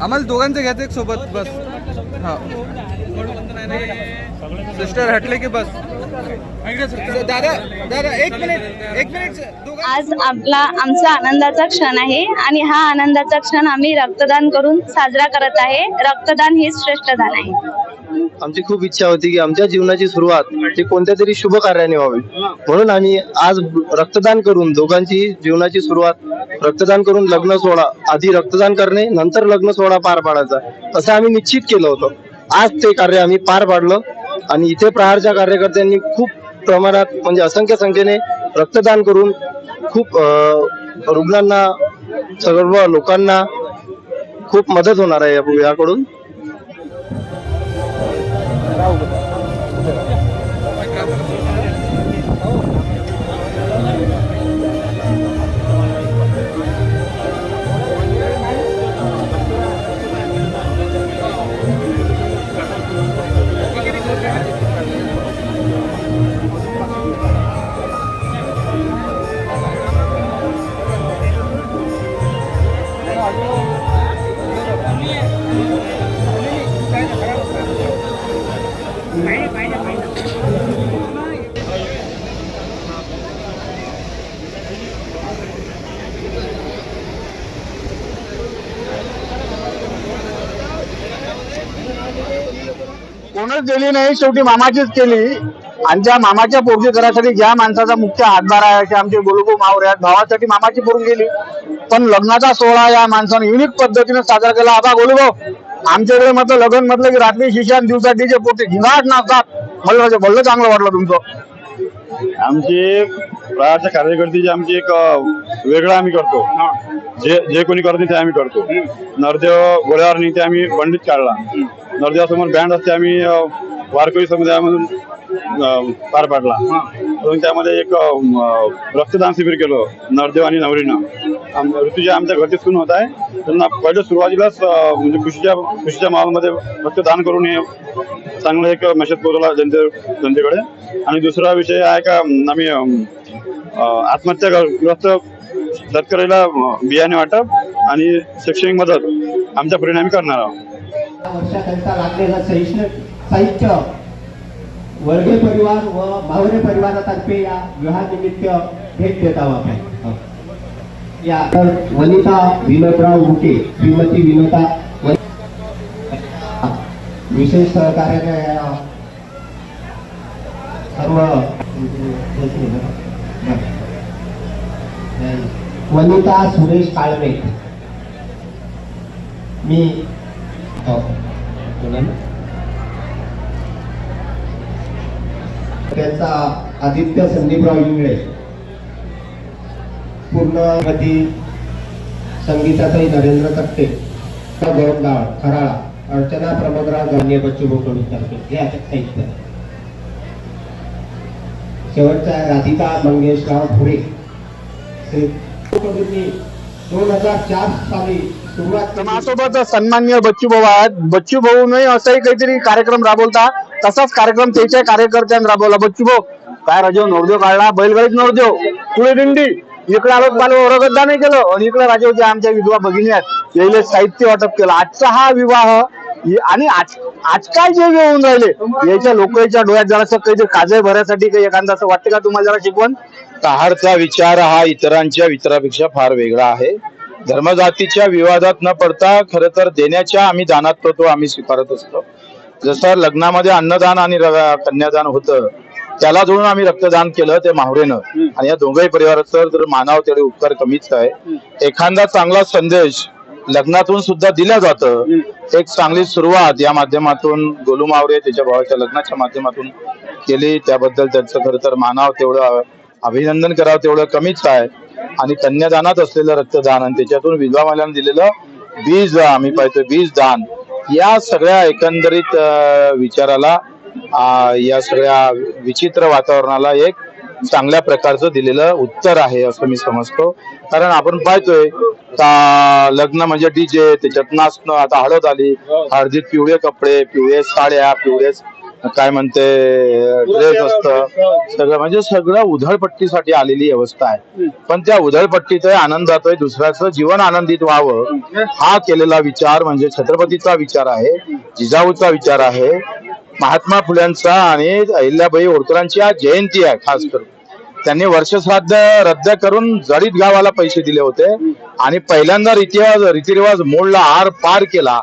आम्हाला दोघांचं घ्यायचं एक सोबत बस. हा. सिस्टर हटले की बस. दादा दादा एक मिनिट एक मिनिट दोघं आज आपला आमचा आनंदाचा क्षण आहे आणि हा आनंदाचा क्षण आम्ही रक्तदान करून साजरा करत आहे. रक्तदान हे श्रेष्ठ दान आहे. आमची खूप इच्छा होती की आमच्या जीवनाची सुरुवात ते कोणत्या तरी शुभ कार्याने व्हावी. म्हणून आम्ही आज रक्तदान करून दोघांची जीवनाची सुरुवात रक्तदान करून लग्न सोहळा आधी रक्तदान करणे नंतर लग्न सोहळा पार पाडायचा असं आम्ही निश्चित केलं होतं. आज ते कार्य आम्ही पार पाडलं आणि इथे प्रहारच्या कार्यकर्त्यांनी खूप प्रमाणात म्हणजे असंख्य संख्येने रक्तदान करून खूप रुग्णांना सर्व लोकांना खूप मदत होणार आहे या- याकडून. कोणच दिली नाही शेवटी मामाचीच केली. आणि मामाच्या पोरगी करासाठी ज्या माणसाचा मुख्य हातभार आहे की आमचे गोलगो मावऱ्यात आहेत भावासाठी मामाची पोरून गेली. पण लग्नाचा सोहळा या माणसाने युनिक पद्धतीने साजरा केला. आबा गोलगो आमच्याकडे म्हटलं लग्न म्हटलं की रात्री शिशान दिवसा डीजे पोटे झिंगाट नाचतात. मला म्हणजे भलं चांगलं वाटलं तुमचं. आमची एक प्रकारच्या कार्यकर्त्याची आमची एक वेगळं आम्ही करतो. जे जे कोणी करत नाही ते आम्ही करतो. नरदेव गोळ्यावर नाही ते आम्ही पंडित काढला. नरदेवासमोर बँड असते आम्ही वारकरी समुदायामधून पार पाडला. म्हणून त्यामध्ये एक रक्तदान शिबिर केलं नरदेव आणि नवरीनं. आम- ऋतुजा आमच्या घरचे सुन होत आहे त्यांना पहिले सुरुवातीलाच म्हणजे खुशीच्या खुशीच्या माहोलमध्ये रक्तदान करून हे चांगलं एक मेसेज पोहोचवला जनते जनतेकडे. आणि दुसरा विषय आहे का आम्ही आत्महत्या अं, आत्महत्याग्रस्त शेतकऱ्याला बियाणे वाटप आणि शैक्षणिक मदत आमच्या परिणामी करणार आहोत. वर्षाकरिता लागलेलं साहित्य वर्गे परिवार व भावरे परिवारातर्फे या विवाहानिमित्त भेट देत आहोत आपण हो. या तर वनिता विनोदराव मुके श्रीमती विनोदा विशेष सहकार्याने सर्व वनिता सुरेश काळमे मी हो. बोला ना. त्यांचा आदित्य संदीपराव इंगळे. पूर्ण कधी संगीताताई नरेंद्र तट्टे गोरंगाव खराळा अर्चना प्रमोदराव गांधी बच्चू बोकडू तर्फे हे आता साहित्य. शेवटचा राधिका मंगेशराव भुरे दोन हजार चार साली सुरुवात केली. सन्मान्य बच्चू भाऊ आहेत. बच्चू भाऊ नाही असाही काहीतरी कार्यक्रम राबवता. तसाच कार्यक्रम त्याच्या कार्यकर्त्यांनी राबवला. बच्चू भाऊ काय राजीव नवदेव काढला बैलगाडीत नवदेव पुढे दिंडी इकडे आलो पालो ओरगद्दा नाही केलं आणि इकडे राजीवचे आमच्या विधवा भगिनी आहेत यायले साहित्य वाटप केलं. आजचा हा विवाह आणि आज आजकाल जे येऊन राहिले याच्या लोकांच्या डोळ्यात जरासं काहीतरी काजळ भरायसाठी काही एखादा असं वाटतं का तुम्हाला जरा शिकवण? तहारचा विचार हा इतरांच्या विचारापेक्षा फार वेगळा आहे. धर्मजातीच्या विवादात न पडता खर तर देण्याच्या आम्ही दानात तो आम्ही स्वीकारत असतो. जसं लग्नामध्ये अन्नदान आणि कन्यादान होतं त्याला जोडून आम्ही रक्तदान केलं ते माहुरेनं. आणि या दोघंही परिवाराचं जर मानाव तेवढे उपकार कमीच आहे. एखादा चांगला संदेश लग्नातून सुद्धा दिला जातं. एक चांगली सुरुवात या माध्यमातून गोलू मावरे त्याच्या भावाच्या लग्नाच्या माध्यमातून केली. त्याबद्दल त्यांचं खरं तर मानाव तेवढं अभिनंदन करावं तेवढं कमीच आहे. आणि कन्यादानात असलेलं रक्तदान आणि त्याच्यातून विधवा महिलांना दिलेलं बीज आम्ही पाहतोय बीज दान. या सगळ्या एकंदरीत विचाराला या सगळ्या विचित्र वातावरणाला एक चांगल्या प्रकारचं दिलेलं उत्तर आहे असं मी समजतो. कारण आपण पाहतोय का लग्न म्हणजे डीजे त्याच्यात नाचणं आता हळद आली हळदीत पिवळे कपडे पिवळे साड्या पिवळे काय म्हणते ड्रेस असतं सगळं म्हणजे सगळं उधळपट्टीसाठी आलेली अवस्था आहे. पण त्या उधळपट्टीत आनंदात दुसऱ्याचं जीवन आनंदित व्हावं हा केलेला विचार म्हणजे छत्रपतीचा विचार आहे जिजाऊचा विचार आहे महात्मा फुल्यांचा आणि अहिल्याबाई होळकरांची आज जयंती आहे खास करून. त्यांनी वर्षश्राद्ध रद्द करून जडीत गावाला पैसे दिले होते आणि पहिल्यांदा रीतिवाज रीतिरिवाज मोडला आर पार केला.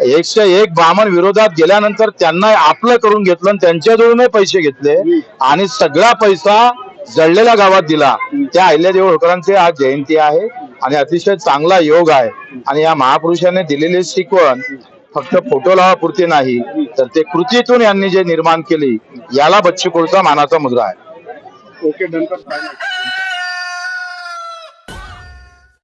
एकशे एक ब्राह्मण विरोधात गेल्यानंतर त्यांना आपलं करून घेतलं आणि त्यांच्याजवळूनही पैसे घेतले आणि सगळा पैसा जळलेल्या गावात दिला. त्या अहिल्यादेव होळकरांची आज जयंती आहे आणि अतिशय चांगला योग आहे. आणि या महापुरुषाने दिलेली शिकवण फक्त फोटो लावापुरती नाही तर ते कृतीतून यांनी जे निर्माण केली याला बच्चू कडूचा मानाचा मुद्रा आहे. ओके